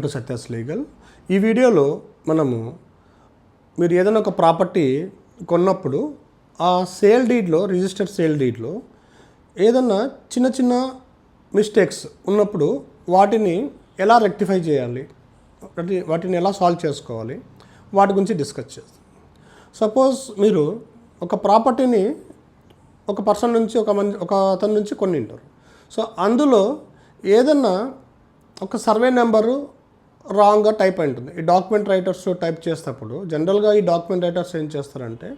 To Satya's legal ఈ వీడియోలో మనము మీరు ఏదైనా ఒక ప్రాపర్టీ కొన్నప్పుడు ఆ సేల్ డీడ్లో రిజిస్టర్డ్ సేల్ డీడ్లో ఏదన్నా చిన్న చిన్న మిస్టేక్స్ ఉన్నప్పుడు వాటిని ఎలా రెక్టిఫై చేయాలి? వాటిని ఎలా సాల్వ్ చేసుకోవాలి? వాటి గురించి డిస్కస్ చేస్తాం. సపోజ్ మీరు ఒక ప్రాపర్టీని ఒక పర్సన్ నుంచి ఒక మంచి ఒక అతని నుంచి కొన్ని ఉంటారు సో అందులో ఏదన్నా ఒక సర్వే నెంబరు రాంగ్గా టైప్ అయి ఉంటుంది. ఈ డాక్యుమెంట్ రైటర్స్ టైప్ చేసేటప్పుడు జనరల్గా ఈ డాక్యుమెంట్ రైటర్స్ ఏం చేస్తారంటే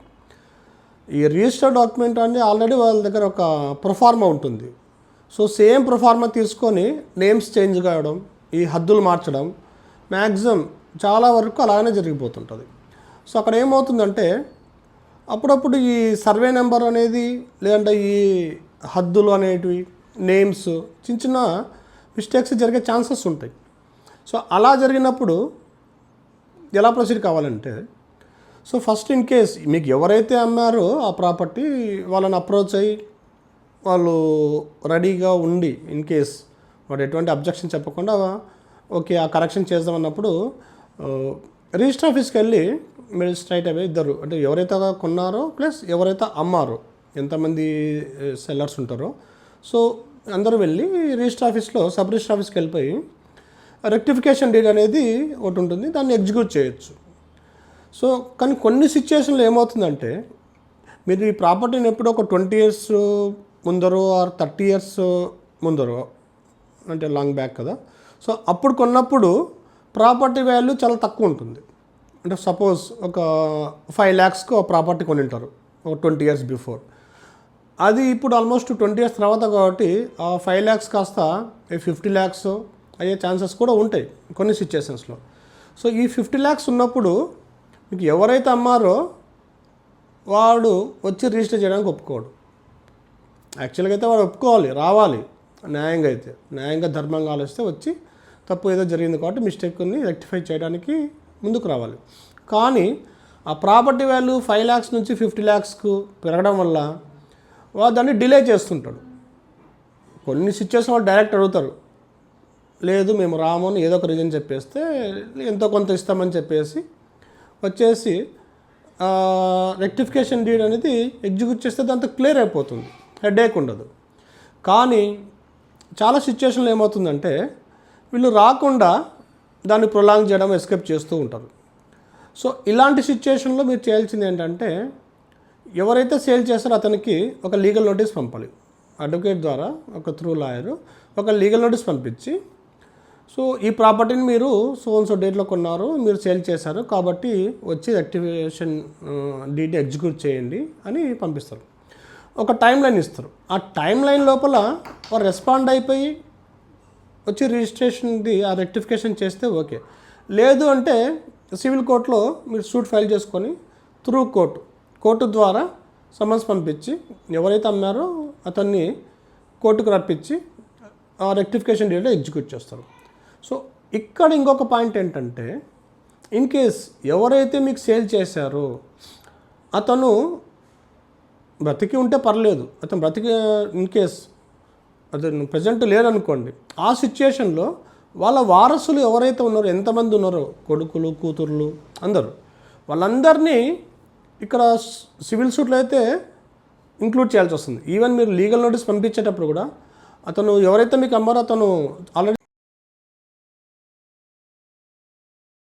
ఈ రిజిస్టర్ డాక్యుమెంట్ అనేది ఆల్రెడీ వాళ్ళ దగ్గర ఒక ప్రొఫార్మా ఉంటుంది. సో సేమ్ ప్రొఫార్మా తీసుకొని నేమ్స్ చేంజ్ కావడం ఈ హద్దులు మార్చడం మ్యాక్సిమం చాలా వరకు అలాగనే జరిగిపోతుంటుంది. సో అక్కడ ఏమవుతుందంటే అప్పుడప్పుడు ఈ సర్వే నెంబర్ అనేది లేదంటే ఈ హద్దులు అనేటివి నేమ్స్ చిన్న చిన్న మిస్టేక్స్ జరిగే ఛాన్సెస్ ఉంటాయి. సో అలా జరిగినప్పుడు ఎలా ప్రొసీడ్ కావాలంటే సో ఫస్ట్ ఇన్ కేస్ మీకు ఎవరైతే అమ్మారో ఆ ప్రాపర్టీ వాళ్ళని అప్రోచ్ అయ్యి వాళ్ళు రెడీగా ఉండి ఇన్ కేస్ వాడు ఎటువంటి అబ్జెక్షన్ చెప్పకుండా ఓకే ఆ కరెక్షన్ చేద్దాం అన్నప్పుడు రిజిస్టర్ ఆఫీస్కి వెళ్ళి మీరు స్ట్రైట్ అవే ఇద్దరు అంటే ఎవరైతే కొన్నారో ప్లస్ ఎవరైతే అమ్మారో ఎంతమంది సెల్లర్స్ ఉంటారో సో అందరూ వెళ్ళి రిజిస్టర్ ఆఫీస్లో సబ్ రిజిస్టర్ ఆఫీస్కి వెళ్ళిపోయి రెక్టిఫికేషన్ డేట్ అనేది ఒకటి ఉంటుంది దాన్ని ఎగ్జిక్యూట్ చేయొచ్చు. సో కానీ కొన్ని సిచ్యువేషన్లో ఏమవుతుందంటే మీరు ఈ ప్రాపర్టీని ఎప్పుడో ఒక ట్వంటీ ఇయర్స్ ముందరో ఆర్ థర్టీ ఇయర్స్ ముందరో అంటే లాంగ్ బ్యాక్ కదా సో అప్పుడు కొన్నప్పుడు ప్రాపర్టీ వాల్యూ చాలా తక్కువ ఉంటుంది. అంటే సపోజ్ ఒక ఫైవ్ ల్యాక్స్కి ఒక ప్రాపర్టీ కొనింటారు ఒక ట్వంటీ ఇయర్స్ బిఫోర్. అది ఇప్పుడు ఆల్మోస్ట్ ట్వంటీ ఇయర్స్ తర్వాత కాబట్టి ఆ ఫైవ్ ల్యాక్స్ కాస్త ఫిఫ్టీ ల్యాక్స్ అయ్యే ఛాన్సెస్ కూడా ఉంటాయి కొన్ని సిచ్యుయేషన్స్లో. సో ఈ ఫిఫ్టీ ల్యాక్స్ ఉన్నప్పుడు మీకు ఎవరైతే అమ్మారో వాడు వచ్చి రిజిస్టర్ చేయడానికి ఒప్పుకోడు. యాక్చువల్గా అయితే వాడు ఒప్పుకోవాలి రావాలి. న్యాయంగా అయితే న్యాయంగా ధర్మంగా ఆలోచిస్తే వచ్చి తప్పు ఏదో జరిగింది కాబట్టి మిస్టేక్ని రెక్టిఫై చేయడానికి ముందుకు రావాలి. కానీ ఆ ప్రాపర్టీ వాల్యూ ఫైవ్ ల్యాక్స్ నుంచి ఫిఫ్టీ ల్యాక్స్కు పెరగడం వల్ల వాడు దాన్ని డిలే చేస్తుంటాడు. కొన్ని సిచ్యువేషన్ వాళ్ళు డైరెక్ట్ అడుగుతారు లేదు మేము రాము అని ఏదో ఒక రీజన్ చెప్పేస్తే ఎంతో కొంత ఇస్తామని చెప్పేసి వచ్చేసి రెక్టిఫికేషన్ డీడ్ అనేది ఎగ్జిక్యూట్ చేస్తే దాంతో క్లియర్ అయిపోతుంది. హెడేక్ ఉండదు. కానీ చాలా సిచ్యువేషన్లు ఏమవుతుందంటే వీళ్ళు రాకుండా దాన్ని ప్రొలాంగ్ చేయడం ఎస్కేప్ చేస్తూ ఉంటారు. సో ఇలాంటి సిచ్యువేషన్లో మీరు చేయాల్సింది ఏంటంటే ఎవరైతే సేల్ చేస్తారో అతనికి ఒక లీగల్ నోటీస్ పంపాలి. అడ్వకేట్ ద్వారా ఒక త్రూ లాయర్ ఒక లీగల్ నోటీస్ పంపించి సో ఈ ప్రాపర్టీని మీరు సోన్సో సో డేట్లో కొన్నారు మీరు సేల్ చేశారు కాబట్టి వచ్చి యాక్టివేషన్ డీటీ ఎగ్జిక్యూట్ చేయండి అని పంపిస్తారు. ఒక టైం లైన్ ఇస్తారు. ఆ టైం లైన్ లోపల రెస్పాండ్ అయిపోయి వచ్చి రిజిస్ట్రేషన్ది ఆ రెక్టిఫికేషన్ చేస్తే ఓకే లేదు అంటే సివిల్ కోర్టులో మీరు సూట్ ఫైల్ చేసుకొని త్రూ కోర్టు కోర్టు ద్వారా సమన్స్ పంపించి ఎవరైతే అమ్మారో అతన్ని కోర్టుకు రప్పించి ఆ రెక్టిఫికేషన్ డేట్ ఎగ్జిక్యూట్ చేస్తారు. సో ఇక్కడ ఇంకొక పాయింట్ ఏంటంటే ఇన్ కేస్ ఎవరైతే మీకు సేల్ చేశారో అతను బ్రతికి ఉంటే పర్లేదు. అతను బ్రతికి ఇన్ కేస్ అతను ప్రజెంట్ లేరనుకోండి ఆ సిచ్యుయేషన్లో వాళ్ళ వారసులు ఎవరైతే ఉన్నారో ఎంతమంది ఉన్నారో కొడుకులు కూతుర్లు అందరూ వాళ్ళందరినీ ఇక్కడ సివిల్ సూట్లో అయితే ఇంక్లూడ్ చేయాల్సి వస్తుంది. ఈవెన్ మీరు లీగల్ నోటీస్ పంపించేటప్పుడు కూడా అతను ఎవరైతే మీకు అమ్మారో అతను ఆల్రెడీ